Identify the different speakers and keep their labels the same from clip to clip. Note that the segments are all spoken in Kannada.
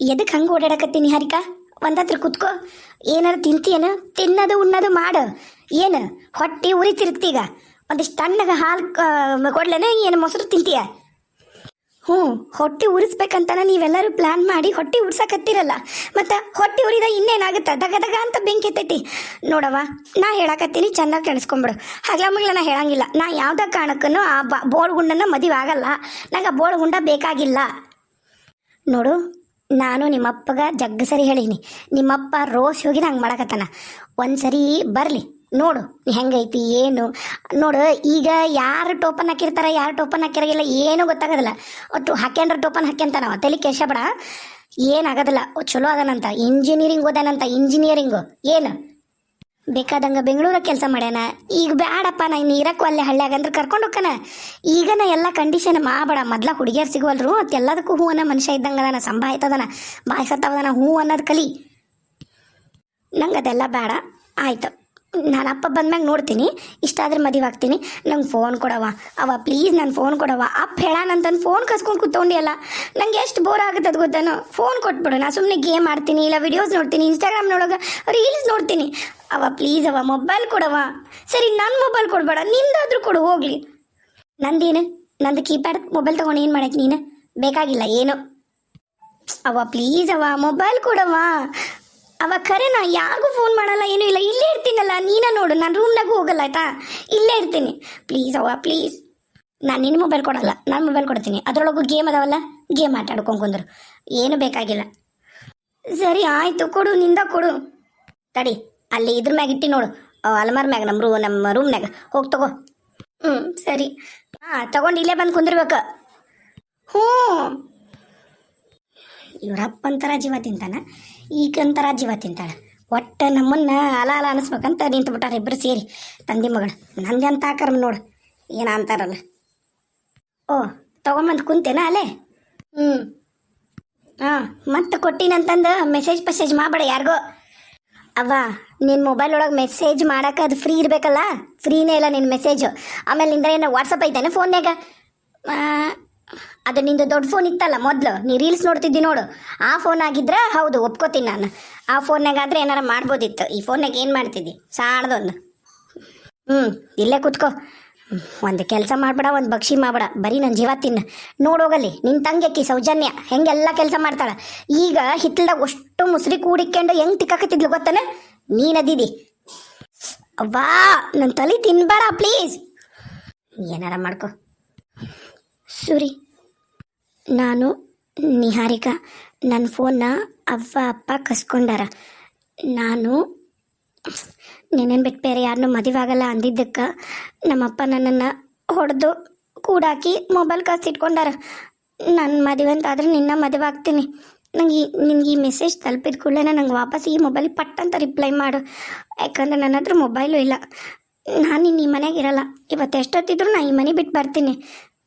Speaker 1: ಎದಕ್ಕೆ ಹಂಗೆ ಓಡಾಡಕತ್ತೀನಿ ಹರಿಕಾ ಒಂದತ್ರ ಕುತ್ಕೋ. ಏನಾರು ತಿಂತೀಯೇನು? ತಿನ್ನೋದು ಉಣ್ಣೋದು ಮಾಡು. ಏನು? ಹೊಟ್ಟೆ ಉರಿತಿರ್ತೀಗ ಒಂದಿಷ್ಟು ತಣ್ಣಗೆ ಹಾಲು ಕೊಡ್ಲೇನೆ, ಏನು ಮೊಸರು ತಿಂತೀಯ? ಹ್ಞೂ, ಹೊಟ್ಟೆ ಉರಿಸ್ಬೇಕಂತನ ನೀವೆಲ್ಲರೂ ಪ್ಲ್ಯಾನ್ ಮಾಡಿ ಹೊಟ್ಟೆ ಉರ್ಸಕತ್ತಿರಲ್ಲ. ಮತ್ತು ಹೊಟ್ಟೆ ಉರಿದ ಇನ್ನೇನಾಗುತ್ತೆ? ದಗ ದಗ ಅಂತ ಬೆಂಕಿ ಎತ್ತೈತಿ. ನೋಡವ್ವ, ನಾ ಹೇಳಕತ್ತೀನಿ, ಚೆನ್ನಾಗಿ ಕೆಣಿಸ್ಕೊಂಬಿಡು. ಹಗ್ಲ ಮುಗ್ಲ, ನಾ ಹೇಳಂಗಿಲ್ಲ. ನಾ ಯಾವುದೇ ಕಾರಣಕ್ಕೂ ಆ ಬ ಬೋಳ್ ಗುಂಡನ ಮದುವೆ ಆಗಲ್ಲ. ನಂಗೆ ಆ ಬೋಳ್ ಗುಂಡ ಬೇಕಾಗಿಲ್ಲ. ನೋಡು ನಾನು ನಿಮ್ಮಪ್ಪಗ ಜಗ್ಗ ಸರಿ ಹೇಳೀನಿ ನಿಮ್ಮಪ್ಪ ರೋಸ್ ಹೋಗಿ ನಂಗೆ ಮಾಡಕತ್ತಾನ. ಒಂದು ಸರಿ ಬರಲಿ, ನೋಡು ಹೆಂಗೈತಿ, ಏನು? ನೋಡು, ಈಗ ಯಾರು ಟೋಪನ್ ಹಾಕಿರ್ತಾರ, ಯಾರು ಟೋಪನ್ ಹಾಕಿರಂಗಿಲ್ಲ, ಏನೂ ಗೊತ್ತಾಗೋದಿಲ್ಲ. ಒಟ್ಟು ಹಾಕ್ಯಂಡ್ರೆ ಟೋಪನ್ ಹಾಕ್ಯಂತಾನವ ತಲೆ ಕೇಶಬೇಡ ಏನಾಗೋದಿಲ್ಲ, ಚಲೋ ಅದನಂತ. ಇಂಜಿನಿಯರಿಂಗ್ ಓದಾನಂತ ಇಂಜಿನಿಯರಿಂಗು ಏನು? ಬೇಕಾದಂಗೆ ಬೆಂಗಳೂರ ಕೆಲಸ ಮಾಡ್ಯಾನ. ಈಗ ಬ್ಯಾಡಪ್ಪ, ನಾ ಇನ್ನು ಇರಕ್ಕೂ ಅಲ್ಲೇ ಹಳ್ಳ್ಯಾಗ ಅಂದ್ರೆ ಕರ್ಕೊಂಡು ಹೋಗ್ಕನ ಈಗ ಎಲ್ಲ ಕಂಡೀಷನ್ ಮಾಡಬೇಡ ಮೊದ್ಲ ಹುಡುಗಿಯರು ಸಿಗುವಲ್ರು, ಮತ್ತು ಎಲ್ಲದಕ್ಕೂ ಹೂ ಅನ್ನೋ ಮನುಷ್ಯ ಇದ್ದಂಗೆ ಅದಾನ, ಸಂಭಾಯ್ತದನ ಬಾಯ್ ಸತ್ತವದನ ಹೂ ಅನ್ನೋದು ಕಲಿ. ನಂಗೆ ಅದೆಲ್ಲ ಬೇಡ, ಆಯ್ತು. ನಾನು ಅಪ್ಪ ಬಂದ್ಮ್ಯಾಗ ನೋಡ್ತೀನಿ. ಇಷ್ಟ ಆದ್ರೆ ಮದುವೆ ಆಗ್ತೀನಿ. ನಂಗೆ ಫೋನ್ ಕೊಡವ ಅವ ಪ್ಲೀಸ್ ನನ್ನ ಫೋನ್ ಕೊಡವ ಅಪ್ಪ ಹೇಳಾನಂತಂದು ಫೋನ್ ಕಸ್ಕೊಂಡು ಕೂತ್ಕೊಂಡಿಯಲ್ಲ ನಂಗೆ ಎಷ್ಟು ಬೋರ್ ಆಗುತ್ತೆ ಅದು ಗೊತ್ತಾನು? ಫೋನ್ ಕೊಟ್ಬಿಡು. ನಾ ಸುಮ್ಮನೆ ಗೇಮ್ ಆಡ್ತೀನಿ, ಇಲ್ಲ ವಿಡಿಯೋಸ್ ನೋಡ್ತೀನಿ ಇನ್ಸ್ಟಾಗ್ರಾಮ್ನೊಳಗೆ ರೀಲ್ಸ್ ನೋಡ್ತೀನಿ. ಅವ ಪ್ಲೀಸ್ ಅವ ಮೊಬೈಲ್ ಕೊಡವ ಸರಿ ನನ್ನ ಮೊಬೈಲ್ ಕೊಡಬೇಡ. ನಿಂದಾದ್ರೂ ಕೊಡು, ಹೋಗ್ಲಿ. ನಂದೇನು? ನಂದು ಕೀಪ್ಯಾಡ್ ಮೊಬೈಲ್ ತೊಗೊಂಡು ಏನು ಮಾಡಕ್ಕೆ ನೀನು? ಬೇಕಾಗಿಲ್ಲ, ಏನು? ಅವ ಪ್ಲೀಸ್ ಅವ ಮೊಬೈಲ್ ಕೊಡವ ಅವ ಕರೆನ ಯಾರಿಗೂ ಫೋನ್ ಮಾಡಲ್ಲ, ಏನೂ ಇಲ್ಲ. ಇಲ್ಲೇ ಇರ್ತೀನಲ್ಲ, ನೀನ ನೋಡು. ನಾನು ರೂಮ್ನಾಗೂ ಹೋಗಲ್ಲ, ಆಯ್ತಾ? ಇಲ್ಲೇ ಇರ್ತೀನಿ. ಪ್ಲೀಸ್ ಅವ ಪ್ಲೀಸ್ ನಾನು ನಿನ್ನ ಮೊಬೈಲ್ ಕೊಡಲ್ಲ, ನಾನು ಮೊಬೈಲ್ ಕೊಡ್ತೀನಿ. ಅದರೊಳಗೂ ಗೇಮ್ ಅದಾವಲ್ಲ ಗೇಮ್ ಆಟ ಆಡ್ಕೊಂಡು ಕುಂದ್ರು. ಏನು ಬೇಕಾಗಿಲ್ಲ. ಸರಿ, ಆಯಿತು. ಕೊಡು, ನಿಂದ ಕೊಡು. ತಡಿ, ಅಲ್ಲಿ ಇದ್ರ ಮ್ಯಾಗ ಇಟ್ಟಿ ನೋಡು. ಅಲ್ಮಾರ್ ಮ್ಯಾಗ ನಮ್ಮ ರೂ ನಮ್ಮ ರೂಮ್ನಾಗ ಹೋಗಿ ತಗೋ. ಹ್ಞೂ ಸರಿ. ಹಾಂ ತಗೊಂಡು ಇಲ್ಲೇ ಬಂದು ಕುಂದಿರ್ಬೇಕು. ಹ್ಞೂ ಇವರಪ್ಪ ಅಂತಾರ ಜೀವ ತಿಂತಾನ. ಈಗಂತಾರ ಜೀವ ತಿಂತಾಳೆ. ಒಟ್ಟು ನಮ್ಮನ್ನ ಅಲ ಅಲ ಅನಿಸ್ಬೇಕಂತ ನಿಂತು ಬಿಟ್ಟಾರೆ ಇಬ್ಬರು ಸೇರಿ. ತಂದಿ ಮಗಳು. ನಂದೆ ಅಂತ ನೋಡು. ಏನ ಅಂತಾರಲ್ಲ. ಓ, ತಗೊಂಬಂದು ಕುಂತೇನಾ ಅಲ್ಲೇ? ಹ್ಞೂ ಹಾಂ, ಮತ್ತೆ ಕೊಟ್ಟಿನಂತಂದು ಮೆಸೇಜ್ ಪಸೇಜ್ ಮಾಡಬೇಡ ಯಾರಿಗೋ. ಅವ್ವ ನಿನ್ನ ಮೊಬೈಲ್ ಒಳಗೆ ಮೆಸೇಜ್ ಮಾಡಕ್ಕೆ ಅದು ಫ್ರೀ ಇರಬೇಕಲ್ಲ? ಫ್ರೀನೇ ಇಲ್ಲ ನಿನ್ನ ಮೆಸೇಜು ಆಮೇಲೆ ನಿಂದ್ರೆ ಏನು ವಾಟ್ಸಪ್ ಐತೇನೆ ಫೋನ್ಯಾಗ ಅದು ನಿಂದು ದೊಡ್ಡ ಫೋನ್ ಇತ್ತಲ್ಲ ಮೊದಲು. ನೀ ರೀಲ್ಸ್ ನೋಡ್ತಿದ್ದಿ ನೋಡು. ಆ ಫೋನ್ ಆಗಿದ್ರೆ ಹೌದು, ಒಪ್ಕೋತೀನಿ ನಾನು. ಆ ಫೋನ್ನಾಗಾದ್ರೆ ಏನಾರ ಮಾಡ್ಬೋದಿತ್ತು. ಈ ಫೋನ್ನಾಗ ಏನು ಮಾಡ್ತಿದ್ದಿ? ಸಾಣದೊಂದು. ಹ್ಞೂ ಇಲ್ಲೇ ಕೂತ್ಕೋ. ಒಂದು ಕೆಲಸ ಮಾಡ್ಬೇಡ, ಒಂದು ಭಕ್ಷಿ ಮಾಡ್ಬೇಡ. ಬರೀ ನನ್ನ ಜೀವ ತಿನ್ನ. ನೋಡೋಗಲ್ಲಿ ನಿನ್ನ ತಂಗ್ಯಕ್ಕಿ ಸೌಜನ್ಯ, ಹೆಂಗೆಲ್ಲ ಕೆಲಸ ಮಾಡ್ತಾಳ. ಈಗ ಹಿತ್ತಲ್ದಾಗ ಅಷ್ಟು ಮುಸ್ರಿ ಕೂಡಿಕೊಂಡು ಹೆಂಗೆ ತಿಕ್ಕಾಕತ್ತಿದ್ಲು ಗೊತ್ತಾನೆ? ನೀನದಿದಿ ಅವ್ವಾ ನನ್ನ ತಲೆ ತಿನ್ಬೇಡ ಪ್ಲೀಸ್ ಏನಾರ ಮಾಡ್ಕೊ. ಸುರಿ. ನಾನು ನಿಹಾರಿಕಾ. ನನ್ನ ಫೋನ್ನ ಅವ್ವ, ಅಪ್ಪ ಕಸ್ಕೊಂಡಾರ. ನಾನು ನಿನ್ನೇನು ಬಿಟ್ಟು ಬೇರೆ ಯಾರನ್ನೂ ಮದುವೆ ಆಗಲ್ಲ ಅಂದಿದ್ದಕ್ಕೆ. ನಮ್ಮಪ್ಪ ನನ್ನನ್ನು ಹೊಡೆದು ಕೂಡಾಕಿ ಮೊಬೈಲ್ ಕಸಿಟ್ಕೊಂಡಾರ ನನ್ನ ಮದುವೆ ಅಂತ ಆದರೆ ನಿನ್ನ ಮದುವೆ ಆಗ್ತೀನಿ. ನಂಗೆ ಈ, ನಿನ್ಗೆ ಈ ಮೆಸೇಜ್ ತಲುಪಿದ ಕೂಡಲೇ ನಂಗೆ ವಾಪಸ್ ಈ ಮೊಬೈಲ್ ಪಟ್ ಅಂತ ರಿಪ್ಲೈ ಮಾಡು. ಯಾಕಂದ್ರೆ ನನ್ನ ಹತ್ರ ಮೊಬೈಲು ಇಲ್ಲ. ನಾನು ನಿನ್ನ ಈ ಮನೆಗೆ ಇರಲ್ಲ. ಇವತ್ತು ಎಷ್ಟೊತ್ತಿದ್ರು ನಾನು ಈ ಮನೆ ಬಿಟ್ಟು ಬರ್ತೀನಿ.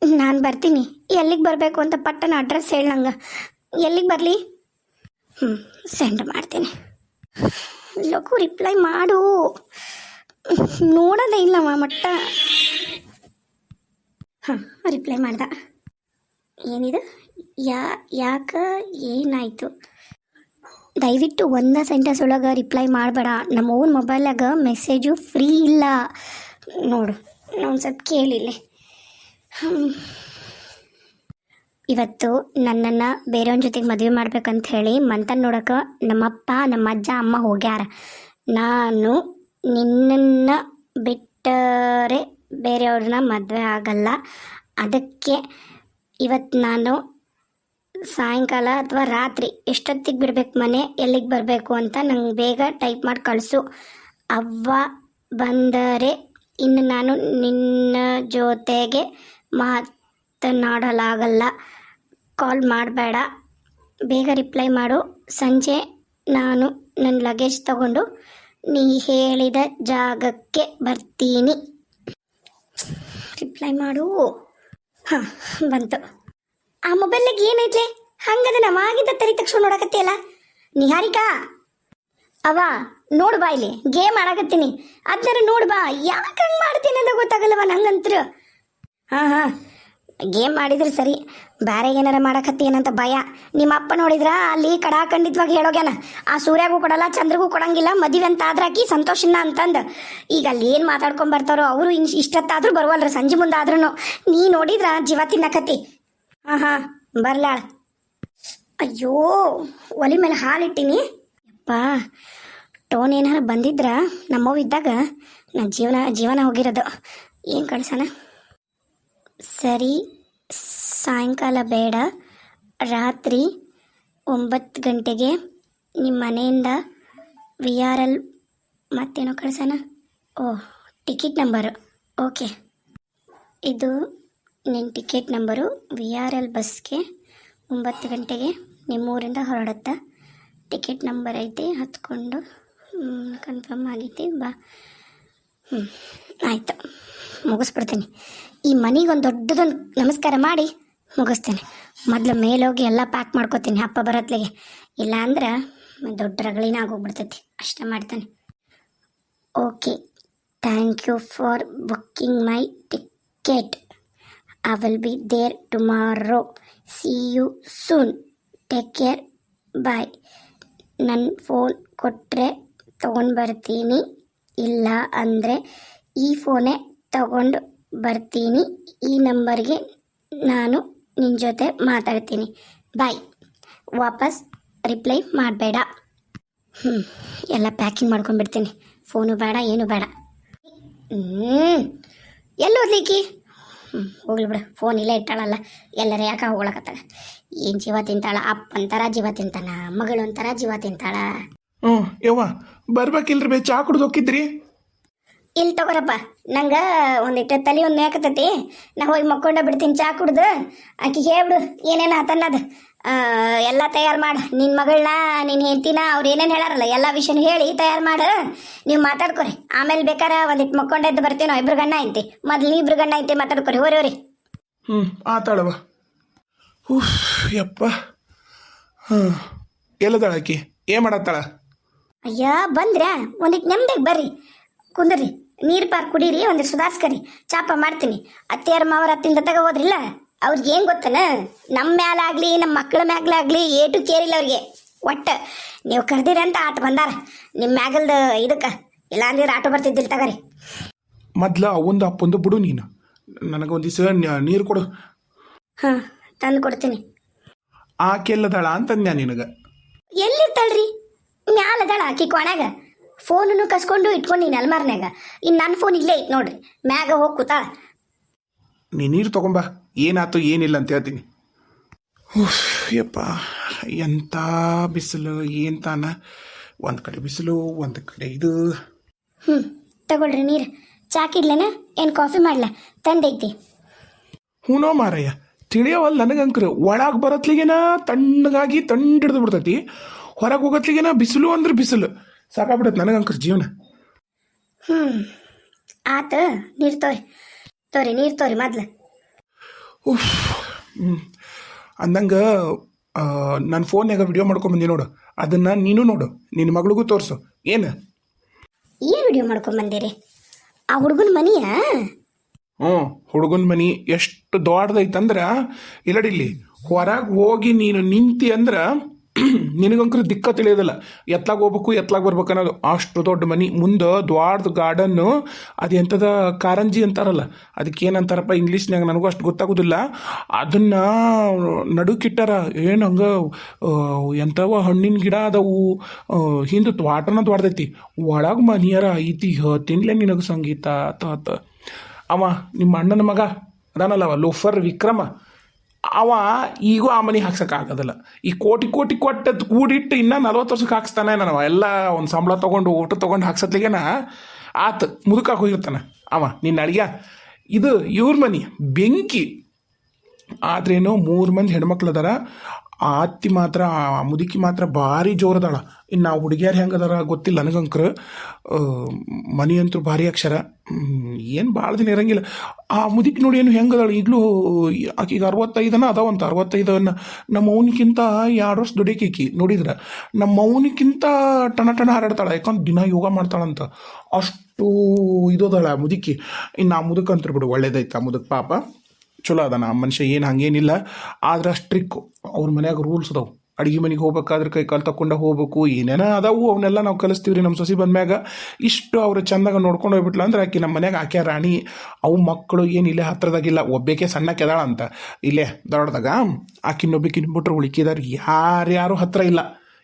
Speaker 1: ನಾನು ಬರ್ತೀನಿ. ಎಲ್ಲಿಗೆ ಬರಬೇಕು ಅಂತ ಪಟ್ಟನ ಅಡ್ರೆಸ್ ಹೇಳಿ ನಂಗೆ. ಎಲ್ಲಿಗೆ ಬರಲಿ? ಹ್ಞೂ ಸೆಂಡ್ ಮಾಡ್ತೀನಿ. ಲಘು ರಿಪ್ಲೈ ಮಾಡು. ನೋಡೋದೇ ಇಲ್ಲವ ಮಟ್ಟ. ಹಾಂ ರಿಪ್ಲೈ ಮಾಡ್ದ. ಏನಿದು? ಯಾ, ಯಾಕ, ಏನಾಯಿತು? ದಯವಿಟ್ಟು ಒಂದ ಸೆಂಟೆನ್ಸ್ ಒಳಗೆ ರಿಪ್ಲೈ ಮಾಡಬೇಡ. ನಮ್ಮ ಓನ್ ಮೊಬೈಲಾಗ ಮೆಸೇಜು ಫ್ರೀ ಇಲ್ಲ. ನೋಡು, ನಾನು ಸ್ವಲ್ಪ ಕೇಳಿಲ್ಲ. ಇವತ್ತು ನನ್ನನ್ನು ಬೇರೆಯವ್ರ ಜೊತೆಗೆ ಮದುವೆ ಮಾಡ್ಬೇಕಂತ ಹೇಳಿ ಮಂತನ್ ನೋಡೋಕೆ ನಮ್ಮಪ್ಪ ನಮ್ಮ ಅಜ್ಜ ಅಮ್ಮ ಹೋಗ್ಯಾರ. ನಾನು ನಿನ್ನನ್ನು ಬಿಟ್ಟರೆ ಬೇರೆಯವ್ರನ್ನ ಮದುವೆ ಆಗಲ್ಲ. ಅದಕ್ಕೆ ಇವತ್ತು ನಾನು ಸಾಯಂಕಾಲ ಅಥವಾ ರಾತ್ರಿ ಎಷ್ಟೊತ್ತಿಗೆ ಬಿಡ್ಬೇಕು ಮನೆ, ಎಲ್ಲಿಗೆ ಬರಬೇಕು ಅಂತ ನಂಗೆ ಬೇಗ ಟೈಪ್ ಮಾಡಿ ಕಳಿಸು. ಅವ್ವ ಬಂದರೆ ಇನ್ನು ನಾನು ನಿನ್ನ ಜೊತೆಗೆ ಮಾತನಾಡಲಾಗಲ್ಲ. ಕಾಲ್ ಮಾಡಬೇಡ. ಬೇಗ ರಿಪ್ಲೈ ಮಾಡು. ಸಂಜೆ ನಾನು ನನ್ನ ಲಗೇಜ್ ತಗೊಂಡು ನೀ ಹೇಳಿದ ಜಾಗಕ್ಕೆ ಬರ್ತೀನಿ. ರಿಪ್ಲೈ ಮಾಡು. ಹಾಂ, ಬಂತು. ಆ ಮೊಬೈಲ್ನಾಗ ಏನೈತ್ಲೆ ಹಂಗದ ನವಾಗಿದ್ದ ತರಿ ತಕ್ಷಣ ನೋಡಕತ್ತಿಯಲ್ಲ? ನಿಹಾರಿಕಾ? ಅವ, ನೋಡು ಬಾ ಇಲ್ಲಿ. ಗೇಮ್ ಆಡಕತ್ತೀನಿ. ಅದನ್ನ ನೋಡು ಬಾ. ಯಾಕೆ ಹಂಗೆ ಮಾಡ್ತೀನಿ ಅಂತ ಗೊತ್ತಾಗಲ್ಲವ ನಂಗಂತ್ರು? ಹಾಂ ಹಾಂ. ಗೇಮ್ ಮಾಡಿದ್ರೆ ಸರಿ. ಬೇರೆ ಏನಾರ ಮಾಡಕತ್ತಿ ಏನಂತ ಭಯ. ನಿಮ್ಮ ಅಪ್ಪ ನೋಡಿದ್ರ ಅಲ್ಲಿ ಕಡಾಖಂಡಿತವಾಗಿ ಹೇಳೋಗ್ಯಾನ, ಆ ಸೂರ್ಯಾಗೂ ಕೊಡಲ್ಲ, ಚಂದ್ರಗೂ ಕೊಡಂಗಿಲ್ಲ ಮದುವೆ ಅಂತ ಆದ್ರಾಕಿ ಸಂತೋಷನ ಅಂತಂದು. ಈಗ ಅಲ್ಲಿ ಏನು ಮಾತಾಡ್ಕೊಂಡ್ ಬರ್ತಾರೋ ಅವರು ಇನ್ ಇಷ್ಟತ್ತಾದ್ರೂ ಬರುವಲ್ರ, ಸಂಜೆ ಮುಂದೆ ಆದ್ರೂ ನೀ ನೋಡಿದ್ರ ಜೀವ ತಿನ್ನಕತ್ತಿ? ಹಾಂ ಹಾಂ. ಬರ್ಲಾಳ ಅಯ್ಯೋ, ಒಲಿ ಮೇಲೆ ಹಾಲಿಟ್ಟಿನಿ ಯಪ್ಪ, ಟೋನ್ ಏನಾರ ಬಂದಿದ್ರ ನಮ್ಮವ್ ಇದ್ದಾಗ ನನ್ನ ಜೀವನ ಜೀವನ ಹೋಗಿರೋದು. ಏನು ಕಳ್ಸೋಣ ಸರಿ, ಸಾಯಂಕಾಲ ಬೇಡ. ರಾತ್ರಿ ಒಂಬತ್ತು ಗಂಟೆಗೆ ನಿಮ್ಮ ಮನೆಯಿಂದ ವಿ ಆರ್ ಎಲ್ ಮತ್ತೇನೋ ಕಳಿಸೋಣ? ಓ, ಟಿಕೆಟ್ ನಂಬರು. ಓಕೆ. ಇದು ನಿನ್ನ ticket number. V R L ಬಸ್ಗೆ ಒಂಬತ್ತು ಗಂಟೆಗೆ ನಿಮ್ಮೂರಿಂದ ಹೊರಡುತ್ತಾ. ಟಿಕೆಟ್ ನಂಬರ್ ಐತಿ, ಹತ್ಕೊಂಡು ಕನ್ಫರ್ಮ್ ಆಗೈತಿ, ಬಾ. ಹ್ಞೂ ಆಯಿತು. ಮುಗಿಸ್ಬಿಡ್ತೀನಿ. ಈ ಮನೆಗೆ ಒಂದು ದೊಡ್ಡದೊಂದು ನಮಸ್ಕಾರ ಮಾಡಿ ಮುಗಿಸ್ತೇನೆ. ಮೊದಲು ಮೇಲೋಗಿ ಎಲ್ಲ ಪ್ಯಾಕ್ ಮಾಡ್ಕೋತೀನಿ ಅಪ್ಪ ಬರತ್ಲಿಗೆ. ಇಲ್ಲ ಅಂದ್ರೆ ದೊಡ್ಡ ರಗಳಿನ ಆಗೋಗ್ಬಿಡ್ತೈತಿ. ಅಷ್ಟೇ ಮಾಡ್ತೇನೆ. Okay thank you for booking my ticket I will be there tomorrow see you soon take care bye ನನ್ನ ಫೋನ್ ಕೊಟ್ಟರೆ ತೊಗೊಂಡು ಬರ್ತೀನಿ. ಇಲ್ಲ ಅಂದರೆ ಈ ಫೋನೇ ತಗೊಂಡು ಬರ್ತೀನಿ. ಈ ನಂಬರ್ಗೆ ನಾನು ನಿನ್ನ ಜೊತೆ ಮಾತಾಡ್ತೀನಿ. ಬಾಯ್ ವಾಪಸ್ ರಿಪ್ಲೈ ಮಾಡಬೇಡ. ಹ್ಞೂ ಎಲ್ಲ ಪ್ಯಾಕಿಂಗ್ ಮಾಡ್ಕೊಂಡ್ಬಿಡ್ತೀನಿ. ಫೋನು ಬೇಡ, ಏನು ಬೇಡ. ಹ್ಞೂ ಎಲ್ಲಿ ಓದ್ಲಿಕ್ಕಿ ಹ್ಞೂ ಹೋಗ್ಲಿ ಬಿಡು. ಫೋನ್ ಇಲ್ಲೇ ಇಟ್ಟಾಳಲ್ಲ. ಎಲ್ಲರ ಯಾಕೆ ಹೋಗ್ಳಕತ್ತಾಳ ಏನು ಜೀವ ತಿಂತಾಳ? ಅಪ್ಪ ಜೀವ ತಿಂತಾನ? ಮಗಳು ಒಂಥರ ಜೀವ ತಿಂತಾಳ?
Speaker 2: ಹ್ಞೂ ಯವ್ವ, ಬರ್ಬೇಕಿಲ್ರಿ ಬೇ, ಚಾ ಕುಡ್ದು ಹೋಗಿದ್ರಿ
Speaker 1: ಇಲ್ಲಿ ತಗೋರಪ್ಪ. ನಂಗೆ ಒಂದಿಟ್ಟು ತಲೆ ಒಂದು ಯಾಕತ್ತತಿ ನಾ ಹೋಗಿ ಮಕ್ಕೊಂಡ ಬಿಡ್ತೀನಿ ಚಾ ಕುಡ್ದು. ಆಕಿ ಹೇಳ್ಬಿಡು ಏನೇನು ಆತನ್ನದು ಎಲ್ಲ ತಯಾರು ಮಾಡು. ನಿನ್ನ ಮಗಳನ್ನ ನಿನ್ನ ಹೆಂಡತಿನ ಅವ್ರು ಏನೇನು ಹೇಳಾರಲ್ಲ ಎಲ್ಲ ವಿಷಯನ ಹೇಳಿ ತಯಾರು ಮಾಡು. ನೀವು ಮಾತಾಡ್ಕೊರಿ. ಆಮೇಲೆ ಬೇಕಾರೆ ಒಂದಿಟ್ಟು ಮಕ್ಕೊಂಡೆದ್ದು ಬರ್ತೀನೋ ಇಬ್ರು ಗಂಡ ಐತಿ ಮೊದ್ಲು ಇಬ್ರು ಗಂಡ ಐತಿ ಮಾತಾಡ್ಕೊರಿ ಹೋರಿ ಹೋರಿ.
Speaker 2: ಹ್ಞೂ ಆತಾಳವ ಉಫ್ ಯಪ್ಪ. ಹಾಂ ಎಲ್ಲದಾಳ ಆಕಿ? ಏನು ಮಾಡತ್ತಾಳ?
Speaker 1: ಅಯ್ಯ ಬಂದ್ರೆ ಒಂದಿಟ್ಟು ನೆಮ್ಮದಿಗೆ ಬರ್ರಿ. ಕುಂದ್ರಿ. ನೀರು ಪಾರ್ ಕುಡೀರಿ ಒಂದು ಸುಧಾರಿಸ್ಕರಿ ಚಾಪ ಮಾಡ್ತೀನಿ. ಅತ್ತೆಯರ ಮಾವರ ಅತ್ತಿಂದ ತಗೋ ಹೋದ್ರಿಲ್ಲ ಅವ್ರಿಗೆ ಏನು ಗೊತ್ತನ? ನಮ್ಮ ಮ್ಯಾಲಾಗ್ಲಿ ನಮ್ಮ ಮಕ್ಕಳ ಮ್ಯಾಗ್ಲಾಗ್ಲಿ ಏಟು ಕೇರಿಲ್ಲ ಅವ್ರಿಗೆ. ಒಟ್ಟು ನೀವು ಕರೆದಿರಂತ ಅಂತ ಆಟ ಬಂದಾರ. ನಿಮ್ಮ ಮ್ಯಾಗಲ್ದು ಇದಕ್ಕೆ ಇಲ್ಲ ಅಂದ್ರೆ ಆಟೋ ಬರ್ತಿದ್ದಿಲ್ಲ ತಗರಿ.
Speaker 2: ಮೊದ್ಲ ಒಂದು ಅಪ್ಪಂದು ಬಿಡು ನೀನು. ನನಗೊಂದು ದಿವಸ ನೀರು ಕೊಡು.
Speaker 1: ಹಾಂ ತಂದು ಕೊಡ್ತೀನಿ.
Speaker 2: ಆಕೆ ಎಲ್ಲದಾಳ ಅಂತಂದ್ಯಾ ನಿನಗೆ?
Speaker 1: ಎಲ್ಲಿರ್ತಾಳ್ರಿ? ಮ್ಯಾಲದಾಳ ಆಕಿ ಕೊನೆಗ ಫೋನನ್ನು ಕಸ್ಕೊಂಡು ಇಟ್ಕೊಂಡೀನಿ ಅಲ್ಮಾರ್ನ್ಯಾಗ. ಇನ್ನು ನನ್ನ ಫೋನ್ ಇಲ್ಲೇ ಐತೆ ನೋಡ್ರಿ. ಮ್ಯಾಗ ಹೋಗಿ ಕೂತಾಳ
Speaker 2: ನೀ ನೀರು ತಗೊಂಬ. ಏನಾಯ್ತು ಏನಿಲ್ಲ ಅಂತ ಹೇಳ್ತೀನಿ. ಉಫ್ ಯಪ್ಪ. ಎಂಥ ಬಿಸಿಲು ಏನು ತಾನ? ಒಂದು ಕಡೆ ಬಿಸಿಲು ಒಂದು ಕಡೆ ಇದು.
Speaker 1: ಹ್ಞೂ ತಗೊಳ್ರಿ ನೀರು. ಚಾಕಿಡ್ಲೇನ ಏನು ಕಾಫಿ ಮಾಡ್ಲಾ? ತಂದೈತಿ.
Speaker 2: ಹೂನೋ ಮಾರಯ್ಯ. ತಿಳಿಯವಲ್ಲ ನನಗಂಕ್ರ ಒಳಗೆ ಬರತ್ಲಿಗೆನ ತಣ್ಣಗಾಗಿ ತಂಡ ಹಿಡಿದು ಬಿಡ್ತೈತಿ. ಹೊರಗೆ ಹೋಗತ್ಲಿಗೆನ ಬಿಸಿಲು ಅಂದ್ರೆ ಬಿಸಿಲು. ಸಾಕಾಗ್ಬಿಡತ್ತೆ ನನಗಂಕರ್ ಜೀವನ.
Speaker 1: ಹ್ಞೂ ಆತ ನೀರು ತೋರಿ. ತೋರಿ ನೀರು ತೋರಿ ಮೊದ್ಲು.
Speaker 2: ಉಫ್ ಹ್ಞೂ ಅಂದಂಗೆ ನನ್ನ ಫೋನ್ಯಾಗ ವಿಡಿಯೋ ಮಾಡ್ಕೊಂಬಂದಿ ನೋಡು. ಅದನ್ನು ನೀನು ನೋಡು. ನಿನ್ನ ಮಗಳಿಗೂ ತೋರಿಸು. ಏನು?
Speaker 1: ಏನು ವಿಡಿಯೋ ಮಾಡ್ಕೊಂಬಂದಿರಿ? ಆ ಹುಡುಗನ ಮನಿಯಾ
Speaker 2: ಹ್ಞೂ ಹುಡುಗನ ಮನಿ ಎಷ್ಟು ದೊಡ್ಡದೈತಂದ್ರ ಇಲ್ಲಡಿಲ್ಲಿ ಹೊರಗೆ ಹೋಗಿ ನೀನು ನಿಂತಿ ಅಂದ್ರೆ ನಿನಗಂಕ್ರ ದಿಕ್ಕ ತಿಳಿಯೋದಿಲ್ಲ. ಎತ್ಲಾಗ ಹೋಗ್ಬೇಕು, ಎತ್ಲಾಗ ಬರ್ಬೇಕು ಅನ್ನೋದು. ಅಷ್ಟು ದೊಡ್ಡ ಮನಿ. ಮುಂದೆ ದ್ವಾರದ ಗಾರ್ಡನ್ನು ಅದು ಎಂಥದ ಕಾರಂಜಿ ಅಂತಾರಲ್ಲ. ಅದಕ್ಕೆ ಏನಂತಾರಪ್ಪ ಇಂಗ್ಲೀಷ್ನಾಗ ನನಗೂ ಅಷ್ಟು ಗೊತ್ತಾಗೋದಿಲ್ಲ. ಅದನ್ನು ನಡುಕಿಟ್ಟಾರ, ಏನು ಹಂಗೆ ಎಂಥವ ಹಣ್ಣಿನ ಗಿಡ ಅದಾವು? ಹಿಂದೆ ತ್ವಾಟನ ದ್ವಾಡ್ದೈತಿ ಒಳಗೆ ಮನಿಯರ ಐತಿ. ತಿನ್ಲೆ ನಿನಗೆ ಸಂಗೀತ ಆತ ಅವ, ನಿಮ್ಮ ಅಣ್ಣನ ಮಗ ಅದಾನಲ್ಲವ ಲೋಫರ್ ವಿಕ್ರಮ. ಅವ ಈಗೂ ಆ ಮನೆ ಹಾಕ್ಸೋಕ್ಕಾಗೋದಿಲ್ಲ ಈ ಕೋಟಿ ಕೋಟಿ ಕೊಟ್ಟದ್ದು ಕೂಡಿಟ್ಟು ಇನ್ನೂ ನಲ್ವತ್ತು ವರ್ಷಕ್ಕೆ ಹಾಕ್ಸ್ತಾನೆ ನಾನು ಎಲ್ಲ ಒಂದು ಸಂಬಳ ತೊಗೊಂಡು ಊಟ ತೊಗೊಂಡು ಹಾಕ್ಸತ್ಲಿಗೇನ ಆತ ಮುದುಕಾಗಿ ಹೋಗಿರ್ತಾನೆ ಅವ. ನಿನ್ನ ಅಳಿಯ ಇದು ಇವ್ರ ಮನೆ, ಬೆಂಕಿ. ಆದ್ರೇನು ಮೂರು ಮಂದಿ ಹೆಣ್ಮಕ್ಳು ಅದಾರ. ಆ ಅತ್ತಿ ಮಾತ್ರ ಮುದುಕಿ ಮಾತ್ರ ಭಾರಿ ಜೋರದಾಳ ಇನ್ನು ನಾವು ಹುಡುಗಿಯರು ಹೆಂಗೆ ಅದಾರ ಗೊತ್ತಿಲ್ಲ ನನಗಂಕ್ರ ಮನಿ ಅಂತೂ ಭಾರಿ ಅಕ್ಷರ. ಏನು ಭಾಳ ದಿನ ಇರಂಗಿಲ್ಲ. ಆ ಮುದುಕಿ ನೋಡಿ ಏನು ಹೆಂಗೆ ಅದಾಳ ಈಗಲೂ ಆಕೆಗೆ ಅರವತ್ತೈದನ ಅದಾವಂತ ಅರವತ್ತೈದನ್ನ ನಮ್ಮ ಅವನಿಗಿಂತ ಎರಡು ವರ್ಷ ದುಡಿಯಕಿ ನೋಡಿದ್ರೆ? ನಮ್ಮ ಅವನಿಗಿಂತ ಟಣ ಟಣ ಹಾರಾಡ್ತಾಳೆ. ಯಾಕಂದ್ರೆ ದಿನ ಯೋಗ ಮಾಡ್ತಾಳಂತ. ಅಷ್ಟು ಇದೋದಾಳ ಮುದುಕಿ. ಇನ್ನು ಆ ಮುದುಕ ಅಂತ ಬಿಡು ಒಳ್ಳೇದೈತೆ ಆ ಮುದುಕ್ ಪಾಪ. ಚಲೋ ಅದಾನ ಮನುಷ್ಯ. ಏನು ಹಂಗೇನಿಲ್ಲ. ಆದ್ರೆ ಸ್ಟ್ರಿಕ್ಕು ಅವ್ರ ಮನ್ಯಾಗ ರೂಲ್ಸ್ ಅದಾವು. ಅಡಿಗೆ ಮನೆಗೆ ಹೋಗ್ಬೇಕಾದ್ರೆ ಕೈ ಕಾಲು ತಕೊಂಡ ಹೋಗ್ಬೇಕು, ಏನೇನೋ ಅದಾವು ಅವನ್ನೆಲ್ಲ ನಾವು ಕಲಿಸ್ತೀವಿ ರೀ ನಮ್ಮ ಸೊಸಿ ಬಂದ್ಮ್ಯಾಗ. ಇಷ್ಟು ಅವ್ರು ಚಂದಾಗ ನೋಡ್ಕೊಂಡು ಹೋಗ್ಬಿಟ್ಲ ಅಂದ್ರೆ ಆಕೆ ನಮ್ಮ ಮನ್ಯಾಗ ಆಕೆ ರಾಣಿ, ಅವು ಮಕ್ಕಳು ಏನು ಇಲ್ಲೇ ಹತ್ರದಾಗಿಲ್ಲ, ಒಬ್ಬೇಕೆ ಸಣ್ಣ ಕೆದಾಳ ಅಂತ. ಇಲ್ಲೇ ದೊಡ್ಡದಾಗ ಆಕಿನ್ನೊಬ್ಬೇಕಿನ ಬಿಟ್ರೆ ಉಳಿಕಿದಾರ ಯಾರ್ಯಾರು ಹತ್ರ ಇಲ್ಲ.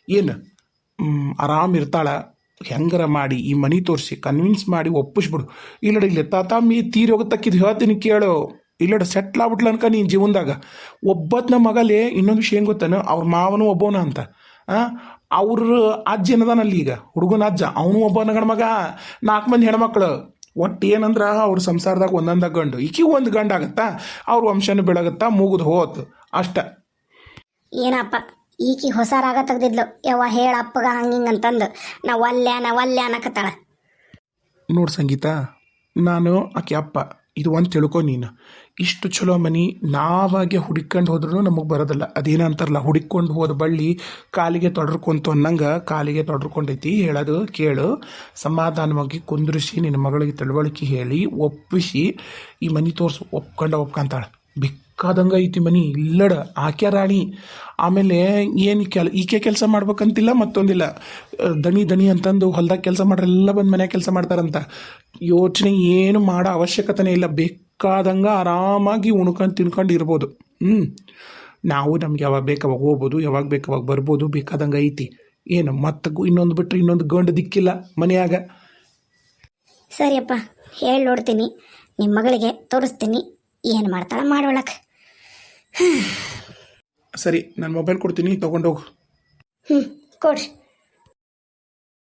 Speaker 2: ಏನು? ಆರಾಮ ಇರ್ತಾಳ. ಹೆಂಗರ ಮಾಡಿ, ಈ ಮನಿ ತೋರಿಸಿ ಕನ್ವಿನ್ಸ್ ಮಾಡಿ ಒಪ್ಪಿಸ್ಬಿಡು. ಇಲ್ಲಡ ಇಲ್ಲಿ, ತಾತ ಮೀ ತೀರಿ ಹೋಗತ್ತಕ್ಕಿದ್ ಹೇಳ್ತೀನಿ ಕೇಳು. ಇಲ್ಲಡ ಸೆಟ್ಲ್ ಆಗ್ಬಿಟ್ಲ ಅನ್ಕ ನೀನು ಜೀವನದಾಗ. ಒಬ್ಬತ್ನ ಮಗಲೇ ಇನ್ನೊಂದು ವಿಷಯ ಏನು ಗೊತ್ತಾನ? ಅವ್ರ ಮಾವನು ಒಬ್ಬವನ ಅಂತ. ಆ? ಅವ್ರ ಅಜ್ಜ ಏನದಾನಲ್ಲಿ ಈಗ? ಹುಡುಗನ ಅಜ್ಜ. ಅವನು ಒಬ್ಬ ನಗಣ ಮಗ. ನಾಲ್ಕು ಮಂದಿ ಹೆಣ್ಮಕ್ಳು. ಒಟ್ಟು ಏನಂದ್ರೆ ಅವ್ರ ಸಂಸಾರದಾಗ ಒಂದೊಂದ ಗಂಡು. ಈಕಿ ಒಂದು ಗಂಡ ಆಗತ್ತಾ? ಅವ್ರ ವಂಶನ ಬೆಳಗತ್ತಾ? ಮುಗಿದು ಹೋತು. ಅಷ್ಟ.
Speaker 1: ಏನಪ್ಪ? ಈಕಿ ಹೊಸ ರಾಗ ತೆಗ್ದಿದ್ಲು. ಯವ್ವ ಹೇಳಪ್ಪಗ ಹಂಗಿಂಗ್ ಅಂತಂದು. ನಾ ಒಲ್ಯ ನಾ ಒಲ್ಯ ಅನ್ನಕತ್ತಾಳ.
Speaker 2: ನೋಡು ಸಂಗೀತ ನಾನು ಆಕೆ ಅಪ್ಪ. ಇದು ಒಂದು ತಿಳ್ಕೊ ನೀನು. ಇಷ್ಟು ಚಲೋ ಮನಿ ನಾವಾಗೆ ಹುಡುಕೊಂಡು ಹೋದ್ರೂ ನಮಗೆ ಬರೋದಿಲ್ಲ. ಅದೇನ ಅಂತಾರಲ್ಲ ಹುಡುಕೊಂಡು ಹೋದ ಬಳ್ಳಿ ಕಾಲಿಗೆ ತೊಡರ್ಕೊಂತು ಅನ್ನಂಗೆ ಕಾಲಿಗೆ ತೊಡರ್ಕೊಂಡೈತಿ. ಹೇಳೋದು ಕೇಳು. ಸಮಾಧಾನವಾಗಿ ಕುಂದ್ರಿಸಿ ನಿನ್ನ ಮಗಳಿಗೆ ತಿಳುವಳಿಕೆ ಹೇಳಿ, ಒಪ್ಪಿಸಿ, ಈ ಮನಿ ತೋರಿಸು, ಒಪ್ಕೊಂಡ ಒಪ್ಕೊಂತಾಳೆ. ಬಿಕ್ಕಾದಂಗ ಐತಿ ಮನಿ, ಇಲ್ಲಡ ಆಕೆ ರಾಣಿ. ಆಮೇಲೆ ಏನು ಕೆಲ, ಈಕೆ ಕೆಲಸ ಮಾಡ್ಬೇಕಂತಿಲ್ಲ ಮತ್ತೊಂದಿಲ್ಲ. ದಣಿ ದಣಿ ಅಂತಂದು ಹೊಲ್ದಾಗ ಕೆಲಸ ಮಾಡ್ರೆಲ್ಲ ಬಂದು ಮನ್ಯಾಗ ಕೆಲಸ ಮಾಡ್ತಾರಂತ. ಯೋಚನೆ ಏನು ಮಾಡೋ ಅವಶ್ಯಕತೆನೇ ಇಲ್ಲ. ಬೇಕಾದಂಗ ಆರಾಮಾಗಿ ಉಣ್ಕೊಂಡು ತಿನ್ಕೊಂಡು ಇರ್ಬೋದು. ಹ್ಞೂ ನಾವು ನಮ್ಗೆ ಯಾವಾಗ ಬೇಕಾವಾಗ ಹೋಗ್ಬೋದು ಯಾವಾಗ ಬೇಕಾವಾಗ ಬರ್ಬೋದು ಬೇಕಾದಂಗೆ ಐತಿ. ಏನು ಮತ್ತೆ ಇನ್ನೊಂದು ಬಿಟ್ಟರೆ ಇನ್ನೊಂದು ಗಂಡು ದಿಕ್ಕಿಲ್ಲ ಮನೆಯಾಗ.
Speaker 1: ಸರಿಯಪ್ಪ ಹೇಳಿ ನೋಡ್ತೀನಿ. ನಿಮ್ಮ ಮಗಳಿಗೆ ತೋರಿಸ್ತೀನಿ ಏನು ಮಾಡ್ತಾಳ ಮಾಡೋಳಕ್ಕೆ
Speaker 2: ಸರಿ ನಾನು ಮೊಬೈಲ್ ಕೊಡ್ತೀನಿ ತೊಗೊಂಡೋಗು
Speaker 1: ಹ್ಞೂ ಕೊಡ್ರಿ.